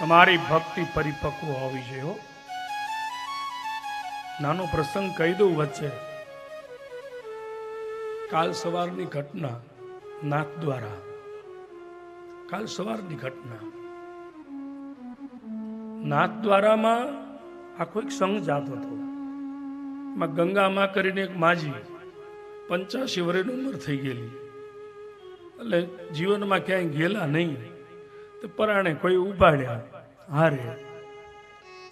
તમારી ભક્તિ પરિપક્વ હોવી જોઈએ નાનો પ્રસંગ કહી દઉં વચ્ચે. કાલ સવારની ઘટના નાથ દ્વારા. કાલ સવારની ઘટના. નાથ દ્વારામાં આખો એક સંઘ જાતો હતો. એમાં ગંગામાં કરીને એક માજી પંચ્યાસી વર્ષની ઉંમર થઈ ગયેલી. એટલે જીવનમાં ક્યાંય ગયેલા નહીં. પરાણે કોઈ ઉપાડ્યા હારે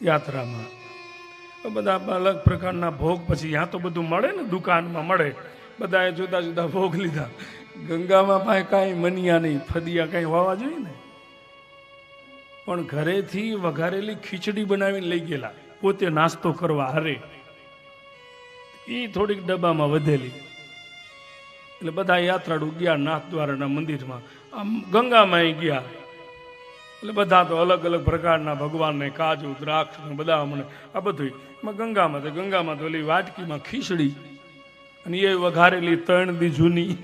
યાત્રામાં. બધા અલગ પ્રકારના ભોગ પછી ત્યાં તો બધું મળે ને દુકાનમાં મળે. બધાએ જુદા જુદા ભોગ લીધા. ગંગામાં પાસે કાંઈ મનિયા નહીં, ફદિયા કાંઈ વાવા જોઈએ ને. પણ ઘરેથી વઘારેલી ખીચડી બનાવીને લઈ ગયેલા. પોતે નાસ્તો કરવા હારે. એ થોડીક ડબ્બામાં વધેલી. એટલે બધા યાત્રાળુ ગયા નાથ દ્વારાના મંદિરમાં. આમ ગંગામાં ગયા. એટલે બધા તો અલગ અલગ પ્રકારના ભગવાનને કાજુ, દ્રાક્ષ ને બધા અમને આ બધું એમાં ગંગામાં તો ગંગામાં તો ઓલી વાટકીમાં ખીચડી અને એ વઘારેલી ત્રણ દી જૂની.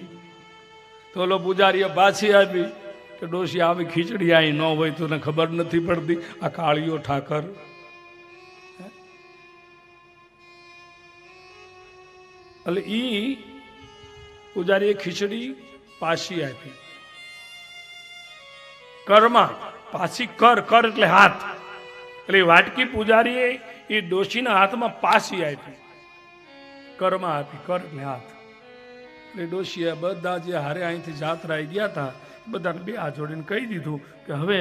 તો ઓલો પૂજારીએ પાછી આપી કે ડોશી, આવી ખીચડી આવી ન હોય તો ખબર નથી પડતી. આ કાળીઓ ઠાકર. એટલે ઈ પૂજારીએ ખીચડી પાછી આપી. કરમાં. પાછી કર કર એટલે હાથ. એટલે વાટકી પૂજારીએ એ ડોશીના હાથમાં પાછી આપી. કરમાં આપી, કર એટલે હાથ. એટલે ડોશીએ બધા જે હારે અહીંથી જાત્રાએ ગયા હતા બધાને બે હાથ જોડીને કહી દીધું કે હવે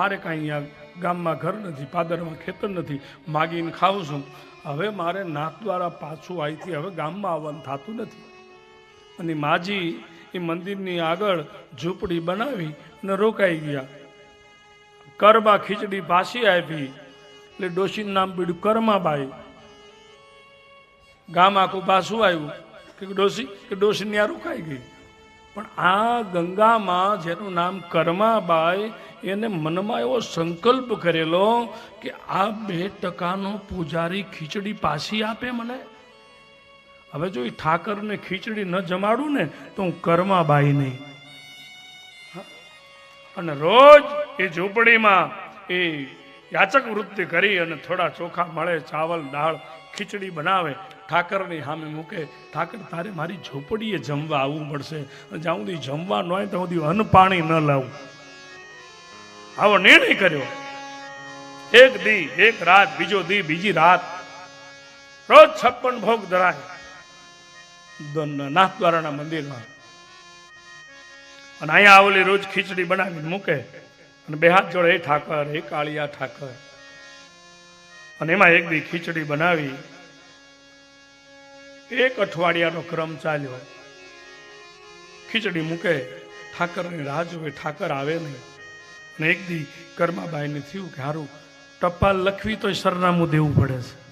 મારે કાંઈ અહીંયા ગામમાં ઘર નથી, પાદરમાં ખેતર નથી, માગીને ખાઉં છું. હવે મારે નાક દ્વારા પાછું અહીંથી હવે ગામમાં આવવાનું થતું નથી. અને માજી એ મંદિરની આગળ ઝૂંપડી બનાવી અને રોકાઈ ગયા. કરમાં ખીચડી પાછી આપી એટલે ડોશીનું નામ પીડ્યું કરમાબાઈ. ગામ આખું ભાસું આવ્યું. કે ડોશી કે ડોશી ત્યાં રોકાઈ ગઈ. પણ આ ગંગામાં જેનું નામ કર્માબાઈ, એને મનમાં એવો સંકલ્પ કરેલો કે આ બે ટકાનો પૂજારી ખીચડી પાછી આપે મને. હવે જો એ ઠાકરને ખીચડી ન જમાડું ને, તો હું કર્માબાઈ નહીં અને રોજ એ ઝૂંપડીમાં એ યાચક વૃત્તિ કરી અને થોડા ચોખા મળે, ચાવલ, દાળ, ખીચડી બનાવે. ઠાકરની સામે મૂકે, ઠાકર, તારે મારી ઝૂંપડીએ જમવા આવવું પડશે. જ્યાં સુધી જમવા ન હોય ત્યાં સુધી અન્ન પાણી ન લાવું. આવો નિર્ણય કર્યો. એક દી, એક રાત, બીજો દી, બીજી રાત. રોજ છપ્પન ભોગ ધરાય. નાથદ્વારાના નાથ દ્વારાના મંદિરમાં. અને અહીંયા આવેલી રોજ ખીચડી બનાવીને મૂકે. અને બે હાથ જોડે એ ઠાકર, એ કાળિયા ઠાકર. અને એમાં એક દી ખીચડી બનાવી. એક અઠવાડિયાનો ક્રમ ચાલ્યો. ખીચડી મૂકે, ઠાકરની રાહ જોવે, ઠાકર આવે નહીં. અને એક દી કર્માબાઈને થયું કે હારું, ટપાલ લખવી તો સરનામું દેવું પડે છે.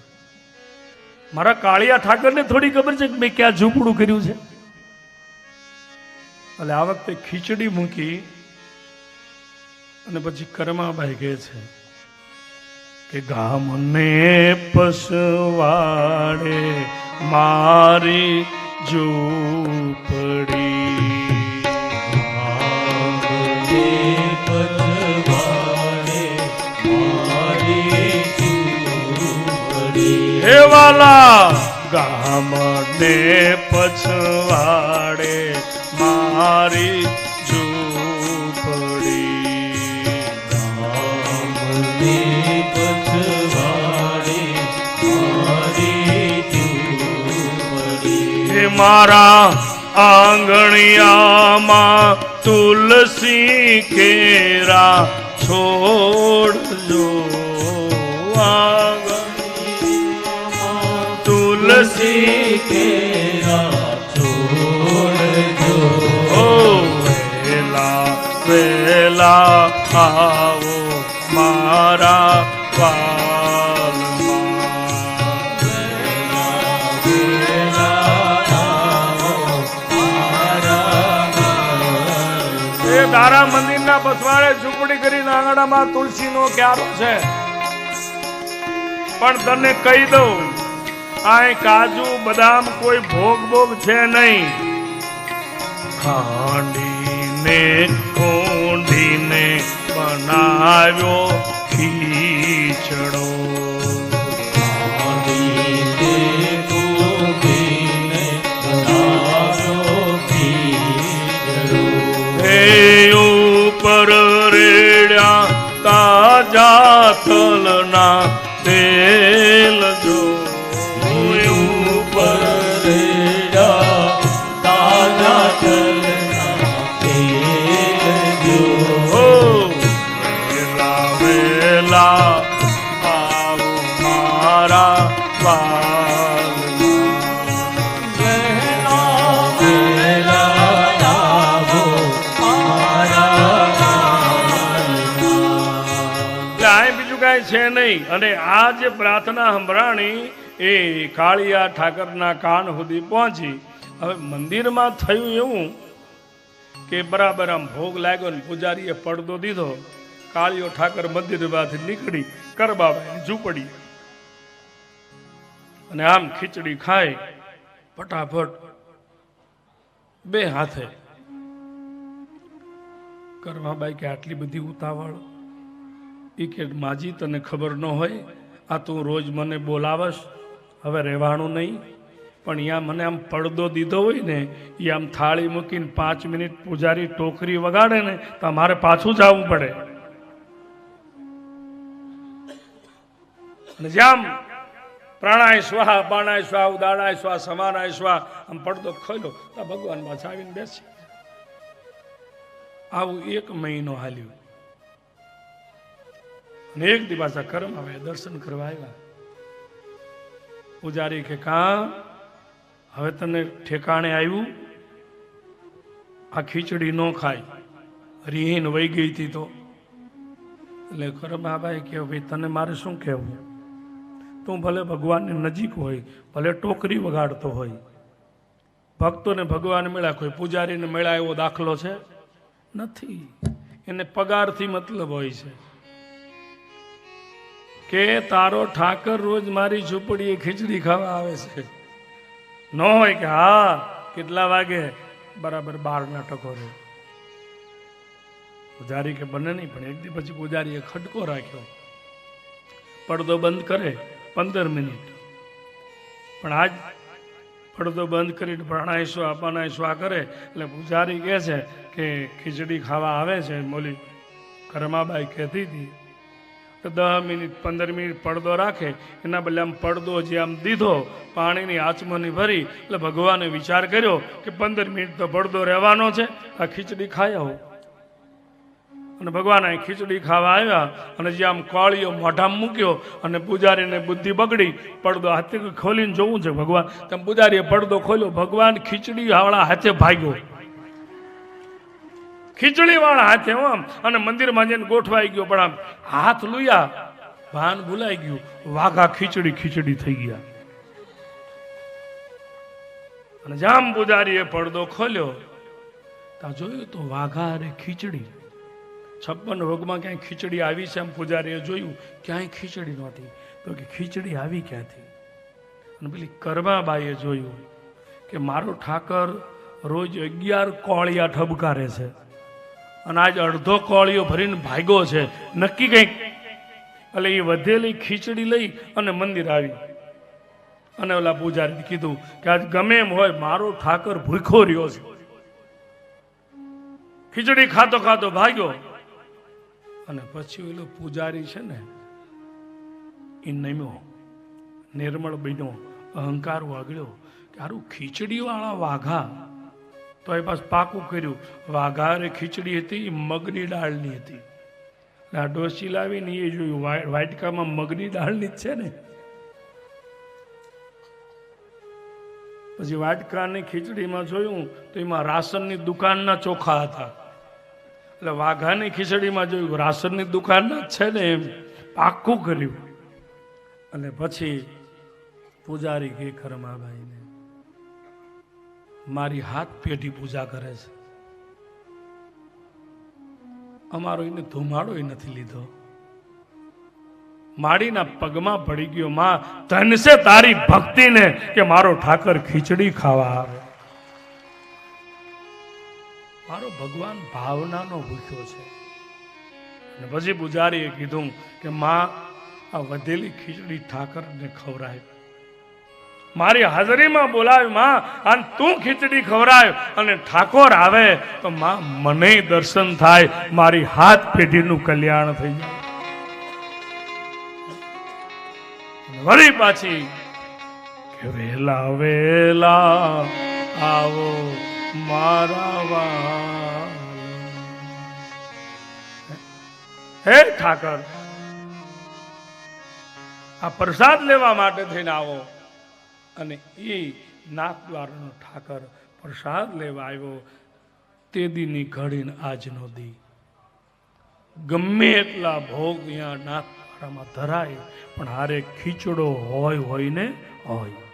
મારા કાળિયા ઠાકરને થોડી ખબર છે કે મેં ક્યાં ઝૂંપડું કર્યું છે? એટલે આ વખતે ખીચડી મૂકી અને પછી કરમાબાઈ કહે છે કે ગામને પસવાડે મારી ઝૂંપડી વાલા ગામને પછવાડે મારી મારા આંગણિયામાં તુલસી કેરા છોડજો તુલસી ઓ વેલા વેલા આવો મંદિરના ઝૂંપડી કરીને આંગણામાં તુલસીનો ક્યારો છે. પણ તને કહી દઉં, આ કાજુ, બદામ કોઈ ભોગ ભોગ છે નહીં. ખાંડીને ખોંડીને બનાવ્યો ખીચડો. આ બીજું કાંઈ છે નહીં. અને આ જે પ્રાર્થના સંભળાણી એ કાળિયા ઠાકરના કાન સુધી પહોંચી. હવે મંદિરમાં થયું એવું કે બરાબર આમ ભોગ લાગ્યો ને પૂજારીએ પડદો દીધો. કાળિયો ઠાકર મંદિરમાંથી નીકળી કરબાબાની ઝૂંપડી અને આમ ખીચડી ખાય. ફટાફટ બે હાથે. કરવાબાઈ કે આટલી બધી ઉતાવળ. એ કે માજી તને ખબર ન હોય, આ તું રોજ મને બોલાવસ હવે રહેવાનું નહીં. પણ અહીંયા મને આમ પડદો દીધો હોય ને એ આમ થાળી મૂકીને પાંચ મિનિટ પૂજારી ટોકરી વગાડે ને, તો મારે પાછું જવું પડે. અને જેમ પ્રાણાય સ્વાહા, બાણાય સ્વાહ, ઉદાણાય સ્વાહ, સમાનાય સ્વાહ, આમ પડદો ખોલ્યો, તો ભગવાન પાછા આવીને બેસી. આવું એક મહિનો હાલ્યું. અને એક દિવસ પાછા કરમ આવે દર્શન કરવા આવ્યા. પૂજારી કે, કા, હવે તને ઠેકાણે આવ્યું આ ખીચડી ન ખાય. રીહીન વહી ગઈ હતી તો. એટલે કરમાભાઈ કે ભાઈ, તને મારે શું કહેવું? તું ભલે ભગવાનની નજીક હોય, ભલે ટોકરી વગાડતો હોય. ભક્તોને ભગવાન મળ્યા, કોઈ પૂજારીને મળ્યા એવો દાખલો છે? નથી. એને પગારથી મતલબ હોય છે. કે તારો ઠાકર રોજ મારી ઝૂંપડીએ ખીચડી ખાવા આવે છે. ન હોય કે હા, કેટલા વાગે બરાબર બારના ટકોરે પૂજારી કે બને નહીં, પણ એક દી પછી પૂજારીએ ખટકો રાખ્યો. પડદો બંધ કરે પંદર મિનિટ. પણ આજ પડદો બંધ કરીને પ્રણાયશો સ્વા આ કરે, એટલે પૂજારી કહે છે કે ખીચડી ખાવા આવે છે. મોલી કરમાબાઈ કહેતી હતી દસ મિનિટ, પંદર મિનિટ પડદો રાખે, એના બદલે આમ પડદો જે આમ દીધો, પાણીની આચમની ભરી, એટલે ભગવાને વિચાર કર્યો કે પંદર મિનિટ તો પડદો રહેવાનો છે, આ ખીચડી ખાઈ આવું. અને ભગવાન અહીં ખીચડી ખાવા આવ્યા, અને જે આમ કોળીઓ મોઢામાં મૂક્યો, અને પૂજારીને બુદ્ધિ બગડી, પડદો હાથે ખોલીને જોવું છે, ભગવાન, તેમ પૂજારીએ પડદો ખોલ્યો, ભગવાન ખીચડી હાવળા હાથે ભાગ્યો. ખીચડી વાળા હાથે આમ અને મંદિરમાં જઈને ગોઠવાઈ ગયો, પણ આમ હાથ લુયા, ભાન ભૂલાઈ ગયું, વાઘા ખીચડી ખીચડી થઈ ગયા. અને જામ પૂજારીએ પડદો ખોલ્યો. ત્યાં જોયું તો વાઘા અરે ખીચડી. છપ્પન રોગમાં ક્યાંય ખીચડી આવી છે એમ પૂજારીએ જોયું, ક્યાંય ખીચડી નહોતી. તો કે ખીચડી આવી ક્યાંથી? અને પેલી કરમાબાઈએ જોયું કે મારો ઠાકર રોજ અગિયાર કોળિયા ઠબકારે છે. અને આજ અડધો કોળિયો ભરીને ભાગ્યો છે. નક્કી કંઈક? એટલે એ વધેલી ખીચડી લઈ અને મંદિર આવી. અને ઓલા પૂજારી કીધું કે આજ ગમે એમ હોય મારો ઠાકર ભૂખો રહ્યો છે. ખીચડી ખાતો ખાતો ભાગ્યો. અને પછી ઓલો પૂજારી છે ને, એ નમ્યો, નિર્મળ બન્યો, અહંકાર વાગડ્યો કે આરું ખીચડી વાળા વાઘા તો એ પાસે પાકું કર્યું. વાઘારે ખીચડી હતી એ મગની દાળની હતી. આ ડોસી લાવીને એ જોયું વાટકામાં મગની દાળની જ છે ને? પછી વાટકાની ખીચડીમાં જોયું, તો એમાં રાશનની દુકાનના ચોખા હતા. એટલે વાઘાની ખીચડીમાં જોયું રાશનની દુકાનના જ છે ને એમ. પાક્કું કર્યું. અને પછી પૂજારી કે ખરમાભાઈને મારી હાથ પેઢી પૂજા કરે છે. અમારો એને ધુમાડો નથી લીધો. માડીના પગમાં પડી ગયો માં ધનસે તારી ભક્તિને કે મારો ઠાકર ખીચડી ખાવા આવે? મારો ભગવાન ભાવનાનો ભૂખ્યો છે. અને પછી પૂજારીએ કીધું કે, માં, આ વધેલી ખીચડી ઠાકરને ખવડાય. મારી હાજરીમાં બોલાવ્યું, માં અને તું ખીચડી ખવરાય અને ઠાકોર આવે તો માં, મને દર્શન થાય, મારી હાથ પેઢીનું કલ્યાણ થઈ જાય વળી પાછી વેલા વેલા, આવો મારા. હે ઠાકર, આ પ્રસાદ લેવા માટે થઈને આવો અને એ નાથદ્વારનો ઠાકર પ્રસાદ લેવા આવ્યો. તે દીની ઘડીને આજનો દી. ગમે એટલા ભોગ અહીંયા નાથ દ્વારામાં ધરાય, પણ હારે ખીચડો હોય હોય ને હોય.